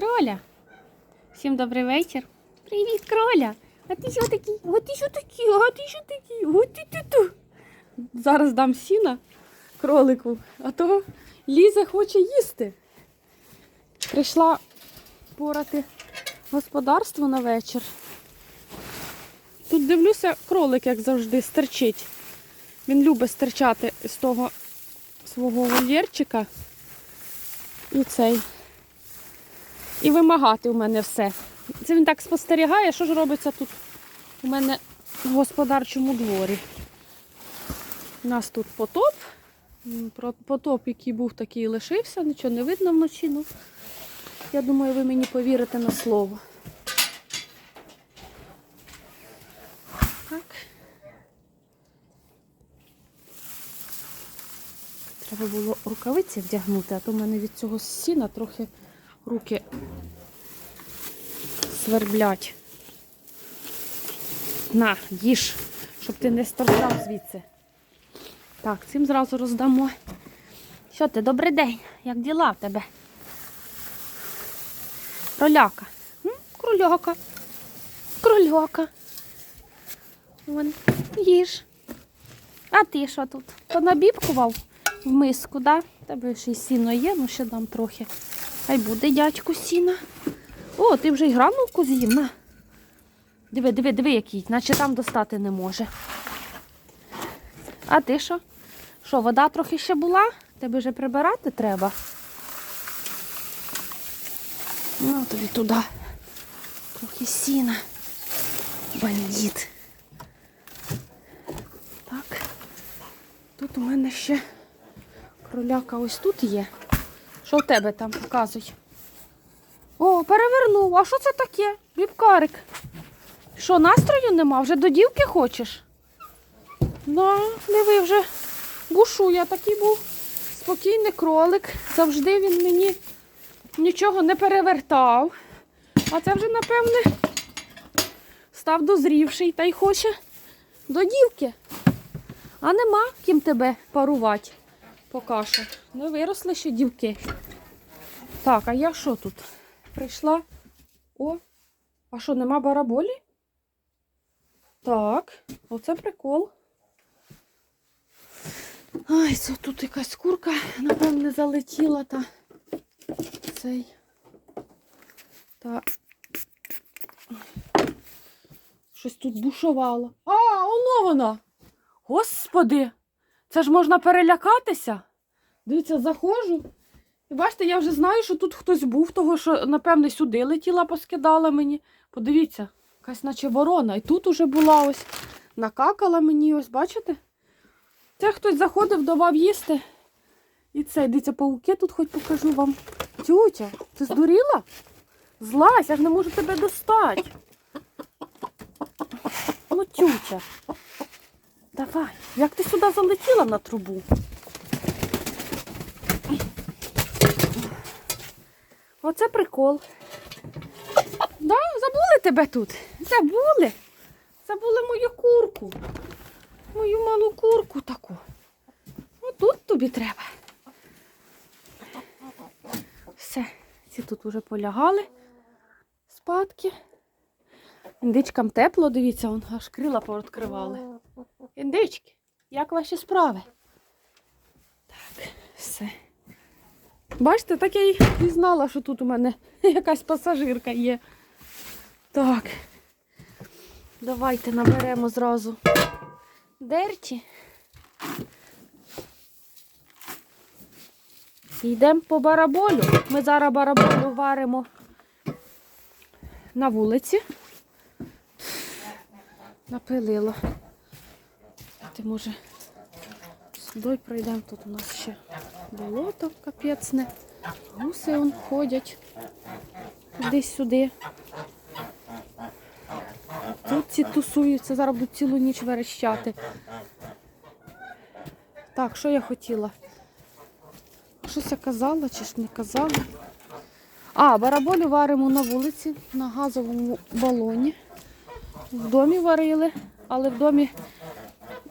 Кроля. Всім добрий вечір. Привіт, кроля. А ти що такий? А ти що такий? А ти що такий? О, ти ти ту. Зараз дам сіна кролику, а то Ліза хоче їсти. Прийшла порати господарство на вечір. Тут дивлюся, кролик, як завжди, стерчить. Він любить стерчати з того свого вольєрчика. І цей. І вимагати у мене все. Це він так спостерігає, що ж робиться тут у мене в господарчому дворі. У нас тут потоп. Потоп, який був, такий лишився, нічого не видно вночі. Ну, я думаю, ви мені повірите на слово. Так. Треба було рукавиці вдягнути, а то в мене від цього сіна трохи руки сверблять. На, їж, щоб ти не сторчав звідси. Так, цим зразу роздамо. Що ти, добрий день? Як діла в тебе? Кроляка. Кроляка. Кроляка. Вон, їж. А ти що тут? Понабібкував в миску, да? В Тебе ще й сіно є, ну ще дам трохи. Хай буде дядьку сіна. О, ти вже й гранулку з'їв, на. Диви, диви, диви, який, наче там достати не може. А ти що? Що, вода трохи ще була? Тебе вже прибирати треба. Ну, тобі туди. Трохи сіна. Бандит. Так. Тут у мене ще кроляка ось тут є. Що в тебе там показуй? О, перевернув. А що це таке? Бібкарик. Що, настрою нема? Вже до дівки хочеш? Да, диви, вже бушує. Такий був спокійний кролик. Завжди він мені нічого не перевертав. А це вже, напевне, став дозрівший та й хоче до дівки. А нема ким тебе парувати. Поки що. Не виросли ще дівки. Так, а я що тут? Прийшла. О, а що, нема бараболі? Так, оце прикол. Ай, це тут якась курка, напевне, залетіла та цей. Та щось тут бушувало. А, воно вона! Господи! Це ж можна перелякатися. Дивіться, заходжу. І бачите, я вже знаю, що тут хтось був, того що, напевне, сюди летіла, поскидала мені. Подивіться, якась наче ворона. І тут уже була ось. Накакала мені, ось, бачите? Це хтось заходив, давав їсти. І це, дивіться, пауки тут хоч покажу вам. Тютя, ти здуріла? Злазь, я ж не можу тебе достати. Ну, тютя. Давай, як ти сюди залетіла на трубу? Оце прикол. Да, забули тебе тут? Забули. Забули мою курку. Мою малу курку таку. Отут тобі треба. Все, ці тут вже полягали спадки. Індичкам тепло, дивіться, вон аж крила пооткривали. Індички, як ваші справи? Так, все. Бачите, так я і знала, що тут у мене якась пасажирка є. Так. Давайте наберемо зразу дерті. Йдемо по бараболю. Ми зараз бараболю варимо на вулиці. Напилило. Ти може сюди пройдемо. Тут у нас ще болото капецне. Гуси он ходять туди-сюди. Тут ці тусуються, зараз будуть цілу ніч верещати. Так, що я хотіла? Щось я казала чи ж не казала? А, бараболю варимо на вулиці, на газовому балоні. В домі варили, але в домі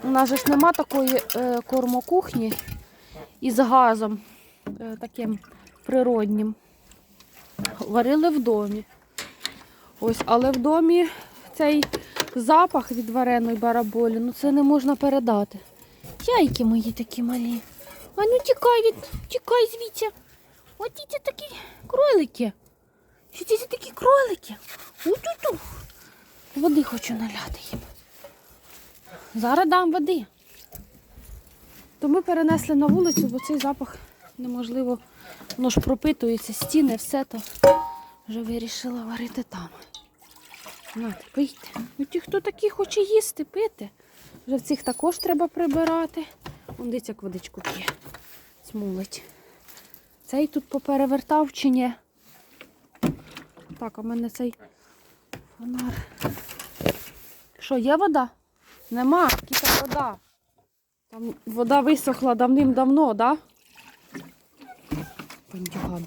у нас же ж нема такої е, кормокухні із газом е, таким природнім. варили в домі. Ось, але в домі цей запах від вареної бараболі, ну це не можна передати. Яйки мої такі малі. А ну тікай від, тікай звідси. От ці такі кролики. Що ці такі кролики? У-ту-ту. Води хочу наляти їм. Зараз дам води. То ми перенесли на вулицю, бо цей запах неможливо, воно ж пропитується, стіни, все то вже вирішила варити там. Нате, пийте. Ну ті, хто такі хоче їсти, пити. Вже в цих також треба прибирати. Он дивіться, як водичку п'є. Смулить. Цей тут поперевертав чи ні? Так, в мене цей фонар. Що, є вода? Нема, тільки вода. Там вода висохла давним-давно, да? Бандюган.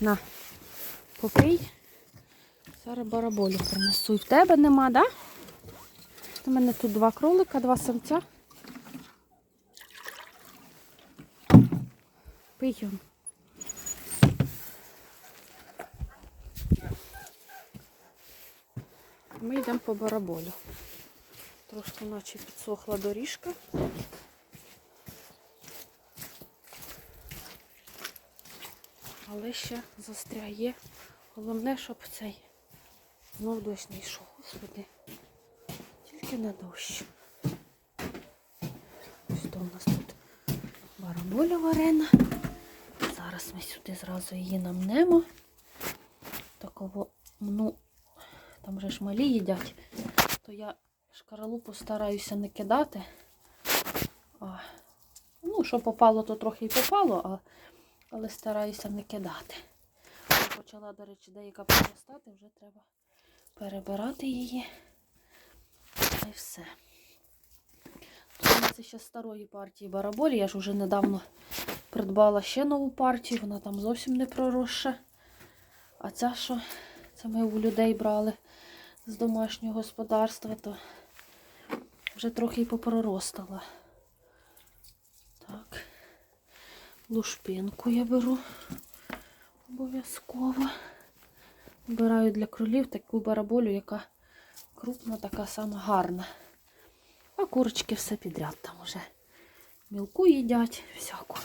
На, попий. Зараз бараболю принесу. І в тебе нема, да? У мене тут два кролика, два самця. Пий його. Ми йдемо по бараболю. Трошки наче підсохла доріжка. Але ще застряє. Головне, щоб цей знов дощ не йшов. Господи. Тільки на дощ. Ось то у нас тут бараболя варена. Зараз ми сюди зразу її намнемо. Такого, ну, там же ж малі їдять, то я шкаралу постараюся не кидати. А, ну, що попало, то трохи й попало, а, але стараюся не кидати. Я почала, до речі, деяка проростати, вже треба перебирати її. Й все. Нас ще старої партії бараболі. Я ж вже недавно придбала ще нову партію, вона там зовсім не проросша. А ця, що це ми у людей брали з домашнього господарства, то вже трохи й попроростала. Так, лушпинку я беру обов'язково. Вибираю для кролів таку бараболю, яка крупна, така сама гарна. А курочки все підряд там уже. Мілку їдять, всяку.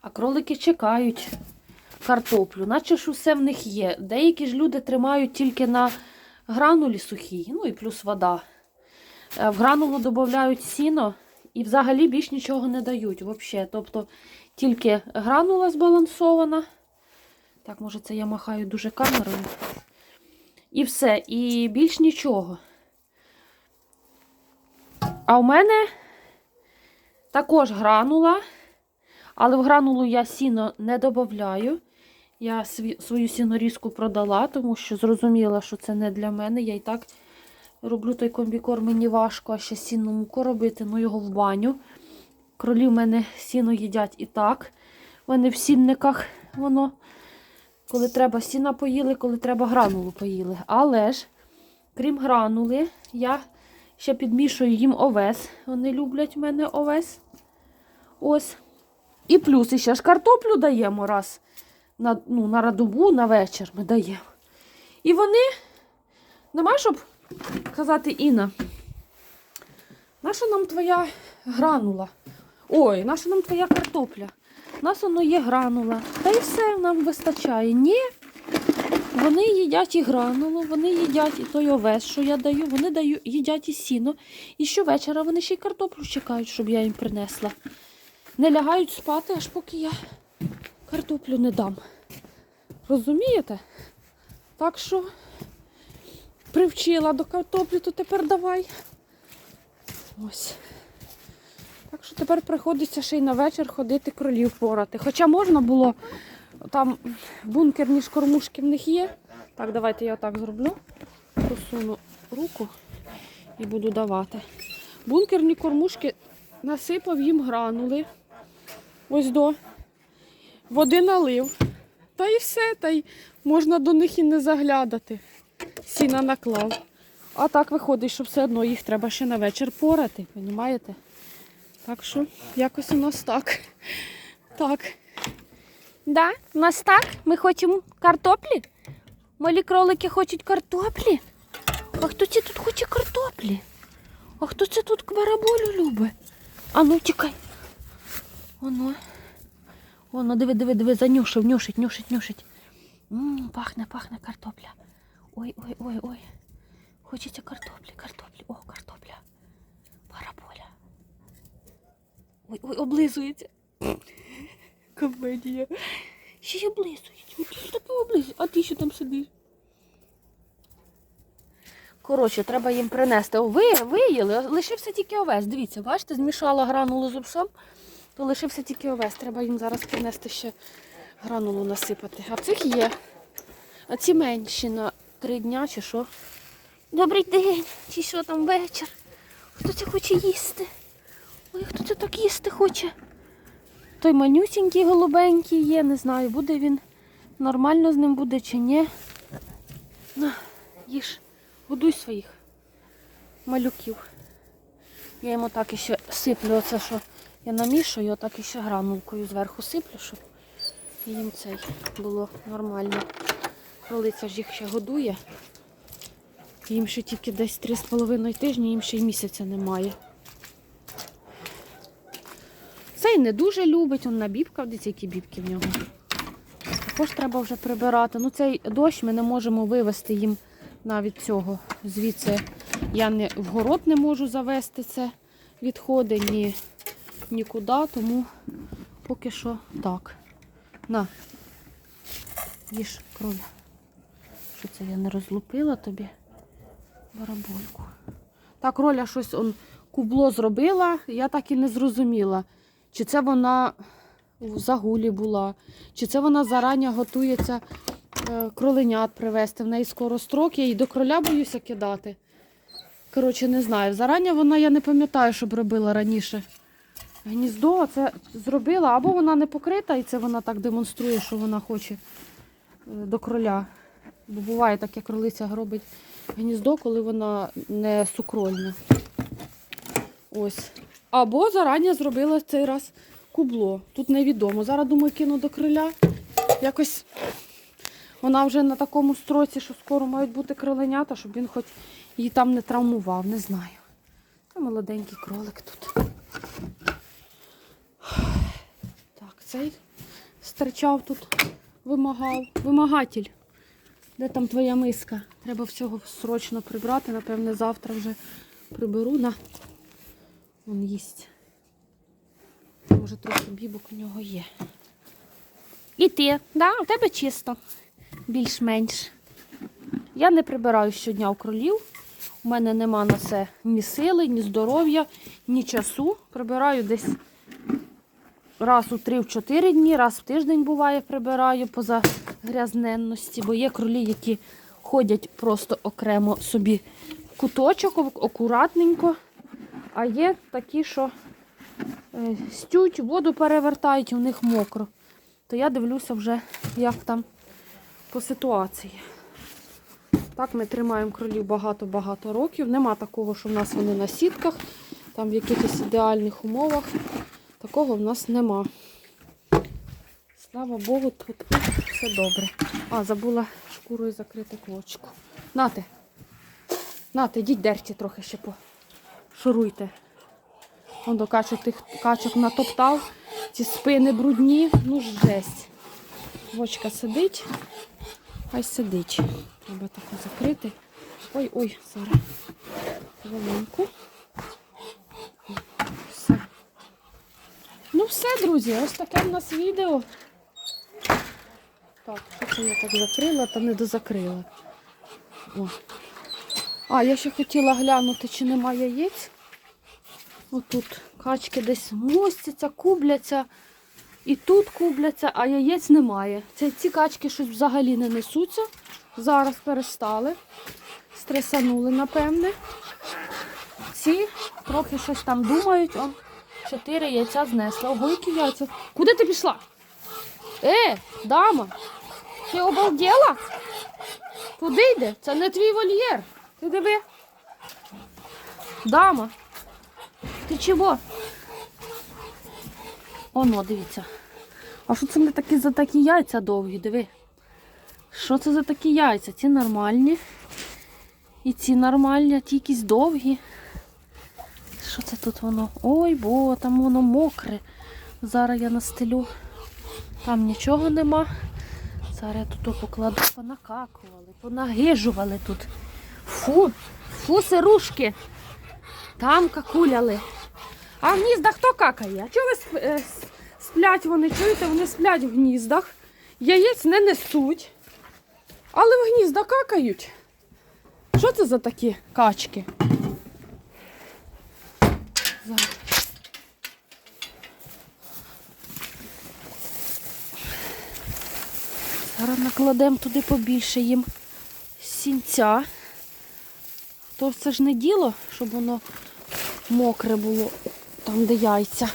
А кролики чекають картоплю, наче ж усе в них є. Деякі ж люди тримають тільки на гранулі сухій, ну і плюс вода. Е, В гранулу додають сіно і взагалі більш нічого не дають. Взагалі. Тобто тільки гранула збалансована. Так, може, це я махаю дуже камерою. І все, і більш нічого. А у мене також гранула. Але в гранулу я сіно не додаю. Я свою сінорізку продала, тому що зрозуміла, що це не для мене. Я і так роблю той комбікорм, мені важко, а ще сінну муку робити, ну його в баню. Кролі в мене сіно їдять і так. Мене в сінниках воно, коли треба сіна поїли, коли треба гранулу поїли. Але ж, крім гранули, я ще підмішую їм овес. Вони люблять в мене овес. Ось. І плюс ще ж картоплю даємо раз на, ну, на радобу, на вечір ми даємо. І вони, нема, щоб казати Інна, наша нам твоя гранула? Ой, наша нам твоя картопля? У нас воно є гранула. Та й все нам вистачає. Ні. Вони їдять і гранулу, вони їдять і той овес, що я даю, вони даю, їдять і сіно. І щовечора вони ще й картоплю чекають, щоб я їм принесла не лягають спати, аж поки я картоплю не дам. Розумієте? Так що привчила до картоплі, то тепер давай. Ось. Так що тепер приходиться ще й на вечір ходити кролів порати. Хоча можна було, там бункерні ж кормушки в них є, Так, давайте я так зроблю. Просуну руку і буду давати. Бункерні кормушки насипав їм гранули. Ось до. Води налив. Та і все, та й можна до них і не заглядати. Сіна наклав. А так виходить, що все одно їх треба ще на вечір порати, розумієте? Так що якось у нас так. Так. Да, у нас так. Ми хочемо картоплі. Малі кролики хочуть картоплі. А хто це тут хоче картоплі? А хто це тут бараболю любить? А ну тікай. Оно. Воно, диви, диви, диви, занюшив, нюшить, нюшить, нюшить. М, пахне, пахне картопля. Ой, ой. Хочеться картоплі, картоплі. О, картопля. Параболя. Ой, ой, облизується. Комедія. Ще й облизують. Що таке облизують? А ти що там сидиш? Коротше, треба їм принести. Ви, виїли, лишився тільки овес. Дивіться, бачите, змішала гранулу з овсом, то лишився тільки овес. Треба їм зараз принести ще гранулу насипати. А цих є. А ці менші на три дня чи що. Добрий день, чи що там вечір? Хто це хоче їсти? Ой, хто це так їсти хоче? Той манюсінький голубенький є, не знаю, буде він нормально з ним буде чи ні. На, їж, годуй своїх малюків. Я йому так іще сиплю, оце що я намішую, отак іще гранулкою зверху сиплю, щоб їм цей було нормально. Кролиця ж їх ще годує. Їм ще тільки десь 3,5 тижні, їм ще й місяця немає. Цей не дуже любить, он набібка, дивіться, які бібки в нього. Також треба вже прибирати. Ну, цей дощ ми не можемо вивезти їм навіть цього. Звідси я не в город не можу завести це відходи ні, нікуди, тому поки що так. На, їж кроля. Що це я не розлупила тобі? Барабольку. Так, роля щось он, кубло зробила, я так і не зрозуміла. Чи це вона в загулі була, чи це вона зарані готується е, кроленят привезти. В неї скоро строк, я її до кроля боюся кидати. Коротше, не знаю. Зарані вона, я не пам'ятаю, щоб робила раніше. Гніздо це зробила, або вона не покрита, і це вона так демонструє, що вона хоче е, до кроля. Бо буває таке, кролиця робить гніздо, коли вона не сукрольна. Ось. Або зарані зробила цей раз кубло. Тут невідомо. Зараз думаю, кину до криля. Якось вона вже на такому строці, що скоро мають бути кроленята, щоб він хоч її там не травмував, не знаю. Це молоденький кролик тут. Цей стерчав тут, вимагав. Вимагатель. Де там твоя миска? Треба всього срочно прибрати. Напевне, завтра вже приберу. На. Він їсть. Може, трохи бібок у нього є. І ти, да, у тебе чисто. Більш-менш. Я не прибираю щодня у кролів. У мене нема на це ні сили, ні здоров'я, ні часу. Прибираю десь раз у 3-4 дні, раз в тиждень буває, прибираю поза грязненності, бо є кролі, які ходять просто окремо собі куточок, акуратненько. А є такі, що е, стють, воду перевертають, у них мокро. То я дивлюся вже, як там по ситуації. Так, ми тримаємо кролів багато-багато років. Нема такого, що в нас вони на сітках, там в якихось ідеальних умовах. Такого в нас нема. Слава Богу, тут все добре. А, забула шкурою закрити квочку. Нате. Нате, йдіть дерті трохи ще по. Шуруйте. Он до качок тих качок натоптав. Ці спини брудні, ну жесть. Вочка сидить, хай сидить. Треба таку закрити. Ой-ой, зараз. Хвилинку. Ну все, друзі, ось таке в нас відео. Так, це я так закрила, та не дозакрила. О. А, я ще хотіла глянути, чи нема яєць. Отут качки десь мостяться, кубляться. І тут кубляться, а яєць немає. Це, ці качки щось взагалі не несуться. Зараз перестали. Стресанули, напевне. Ці трохи щось там думають. Чотири яйця знесла. Ого, яйця. Куди ти пішла? Е, дама, ти обалдела? Туди йде, це не твій вольєр. Ти диви. Дама. Ти чого? Оно, дивіться. А що це не такі за такі яйця довгі? Диви. Що це за такі яйця? Ці нормальні. І ці нормальні, а ті якісь довгі. Що це тут воно? Ой, бо там воно мокре. Зараз я настелю. Там нічого нема. Зараз я тут покладу, понакакували, понагижували тут. Фу, фу, сирушки. Там какуляли. А в гніздах хто какає? Чого е, сплять вони? Чуєте, вони сплять в гніздах, яєць не несуть, але в гнізда какають. Що це за такі качки? Зараз накладемо туди побільше їм сінця. То це ж не діло, щоб воно мокре було там, де яйця.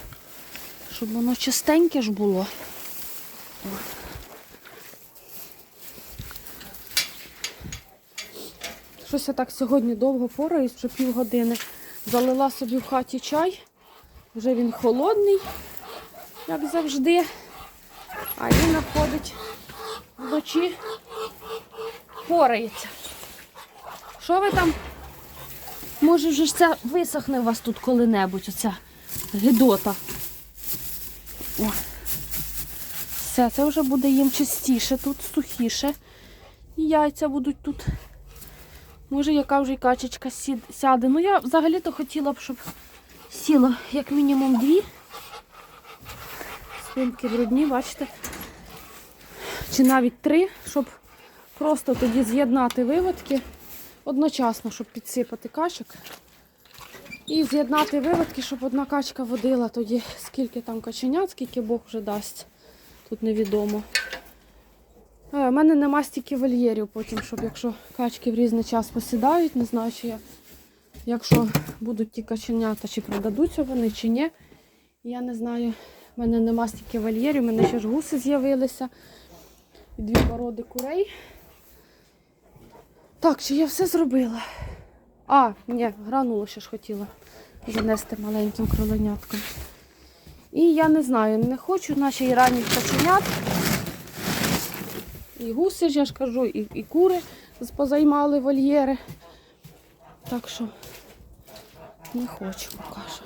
Щоб воно чистеньке ж було. Щось я так сьогодні довго пораюсь, вже півгодини. Залила собі в хаті чай. Вже він холодний, як завжди. А він находить вночі, порається. Що ви там? Може, вже ж це висохне у вас тут коли-небудь, оця гидота. О. Все, це вже буде їм чистіше тут, сухіше. І яйця будуть тут. Може, яка вже й качечка сяде. Ну, я взагалі-то хотіла б, щоб сіло як мінімум дві. Свинки брудні, бачите? Чи навіть три, щоб просто тоді з'єднати виводки одночасно, щоб підсипати качок. І з'єднати виводки, щоб одна качка водила тоді, скільки там каченят, скільки Бог вже дасть. Тут невідомо. У мене нема стільки вольєрів потім, щоб якщо качки в різний час посідають, не знаю, чи я, якщо будуть ті каченята, чи продадуться вони, чи ні. Я не знаю. У мене нема стільки вольєрів, у мене ще ж гуси з'явилися. Дві породи курей. Так, чи я все зробила? А, ні, гранулу ще ж хотіла занести маленьким кроленятком. І я не знаю, не хочу наші і ранніх каченят. І гуси ж, я ж кажу, і, і кури позаймали вольєри. Так що не хочу поки що.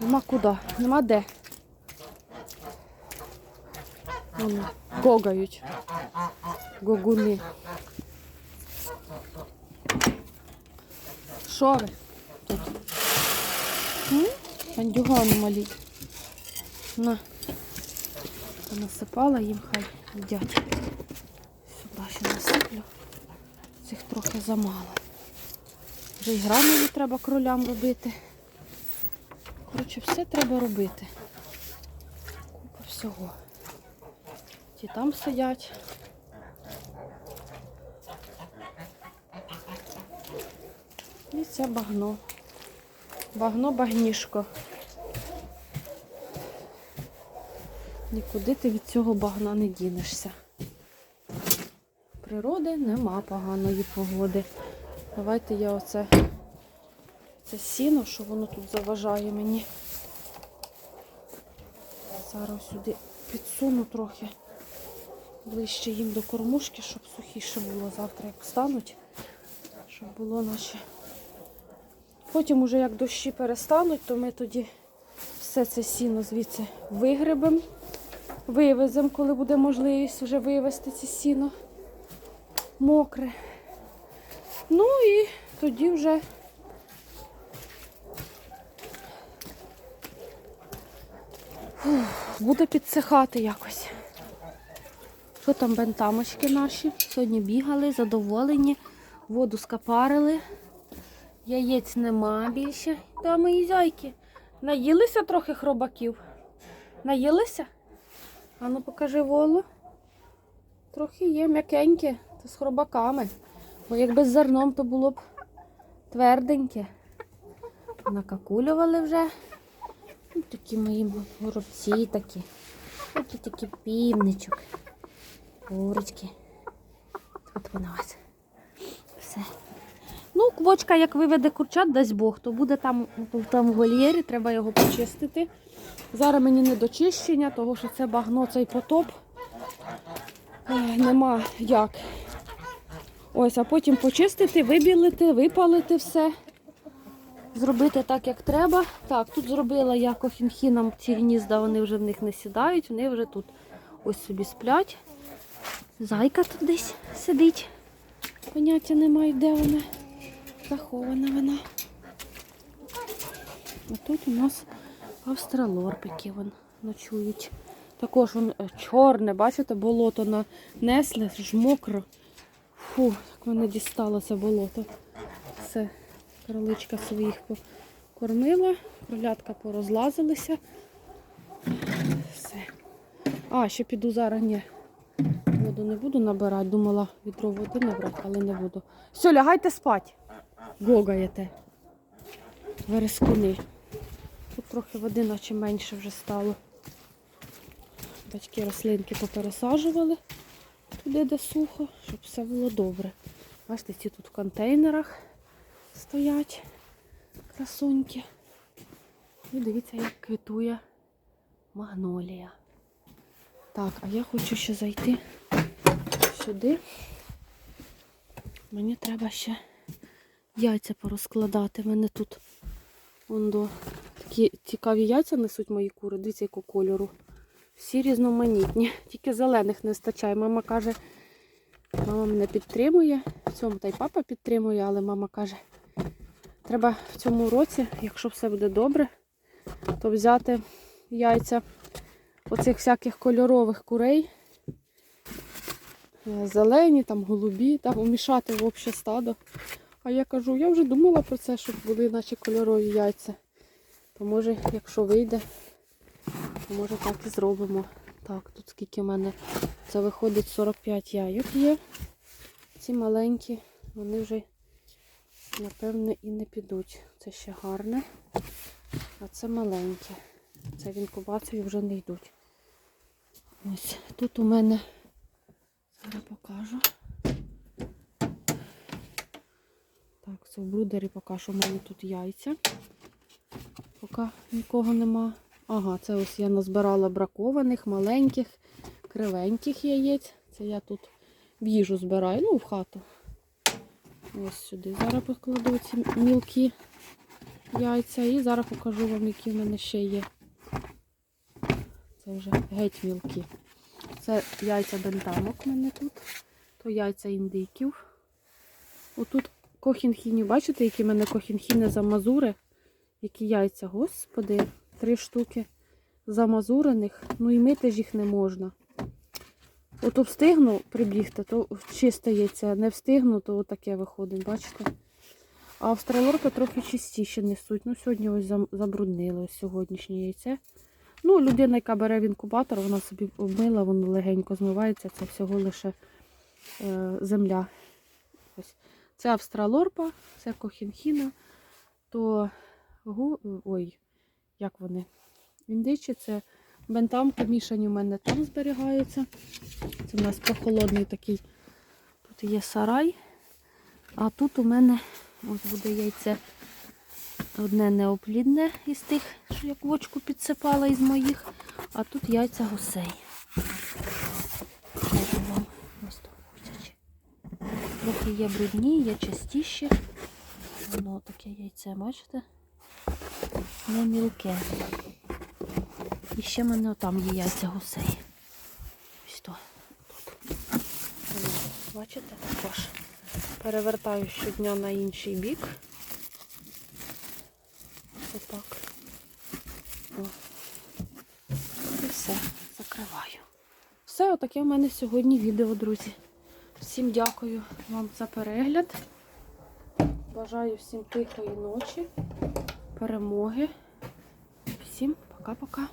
Нема куди, нема де. Вони гогають. Гогуни. Що ви тут? М? Бандюгани малі. На. Насипала їм хай їдять. Сюди ще насиплю. Цих трохи замало. Вже й гранули треба кролям робити. Коротше, все треба робити. Купа всього. Ті там сидять. І це багно. Багно багнішко. Нікуди ти від цього багна не дінешся. Природи нема поганої погоди. Давайте я оце це сіно, що воно тут заважає мені. Зараз сюди підсуну трохи ближче їм до кормушки, щоб сухіше було завтра, як встануть, щоб було наче. Потім, уже як дощі перестануть, то ми тоді все це сіно звідси вигребемо, вивеземо, коли буде можливість вже вивезти це сіно мокре. Ну і тоді вже буде підсихати якось. Що там бентамочки наші? Сьогодні бігали, задоволені, воду скапарили. Яєць нема більше. Та мої зайки. Наїлися трохи хробаків. Наїлися? А ну покажи воло. Трохи є м'якеньке. Це з хробаками. Бо якби з зерном, то було б тверденьке. Накакулювали вже. Ну, такі мої горобці такі. Такі такі півничок. Курочки. От вона ось. Все. Ну, квочка, як виведе курчат, дасть Бог, то буде там, там в вольєрі, треба його почистити. Зараз мені не до чищення, тому що це багно, цей потоп. Ех, Нема як. Ось, а потім почистити, вибілити, випалити все. Зробити так, як треба. Так, тут зробила я кохінхінам ці гнізда, вони вже в них не сідають, вони вже тут ось собі сплять. Зайка тут десь сидить. Поняття немає, де вона. Захована вона. А тут у нас австралорпики вон ночують. Також вон е, чорне, бачите, болото нанесли, ж мокро. Фу, як мене дістало це болото. Все, кроличка своїх покормила, кролятка порозлазилися. Все. А, ще піду зараз, ні. Воду не буду набирати, думала відро води набрати, але не буду. Все, лягайте спать. Гогаєте. Верескуни. Тут трохи води, наче менше вже стало. Батьки рослинки попересаджували туди, де сухо, щоб все було добре. Бачите, ці тут в контейнерах стоять красуньки. І дивіться, як квітує магнолія. Так, а я хочу ще зайти сюди. Мені треба ще яйця порозкладати. У мене тут вон до такі цікаві яйця несуть мої кури. Дивіться, якого кольору. Всі різноманітні. Тільки зелених не вистачає. Мама каже, мама мене підтримує. В цьому та й папа підтримує, але мама каже, треба в цьому році, якщо все буде добре, то взяти яйця оцих всяких кольорових курей. Е, Зелені, там голубі, там умішати в обще стадо. А я кажу, я вже думала про це, щоб були наші кольорові яйця. То може, якщо вийде, то може так і зробимо. Так, тут скільки в мене це виходить 45 яйок є. Ці маленькі, вони вже, напевне, і не підуть. Це ще гарне. А це маленьке. Це в інкубацію вже не йдуть. Ось тут у мене, зараз покажу. Так, це в брудері поки що в мене тут яйця. Поки нікого нема. Ага, це ось я назбирала бракованих, маленьких, кривеньких яєць. Це я тут в їжу збираю, ну, в хату. Ось сюди. Зараз покладу ці мілкі яйця і зараз покажу вам, які в мене ще є. Це вже геть мілкі. Це яйця бентамок в мене тут. То яйця індиків. Отут кохінхіні, бачите, які в мене кохінхіни замазури? Які яйця, господи, три штуки замазурених. Ну і мити ж їх не можна. Ото встигну прибігти, то яйце, не встигну, то отаке виходить, бачите? А австралорки трохи чистіше несуть. Ну, сьогодні ось забруднили ось сьогоднішнє яйце. Ну, людина, яка бере в інкубатор, вона собі обмила, воно легенько змивається, це всього лише е, земля. Ось. Це австралорпа, це кохінхіна, то гу... ой, як вони? Індичі, це бентамки мішані в мене там зберігаються. Це у нас прохолодний такий. Тут є сарай. А тут у мене ось буде яйце одне неоплідне із тих, що я квочку підсипала із моїх. А тут яйця гусей. Трохи є брудні, є частіші. Воно таке яйце, бачите? Не мілке. І ще в мене там є яйця гусей. Ось то. Тут. Бачите, також. Перевертаю щодня на інший бік. Отак. О. І все, закриваю. Все, отаке в мене сьогодні відео, друзі. Всім дякую вам за перегляд. Бажаю всім тихої ночі, перемоги. Всім пока-пока.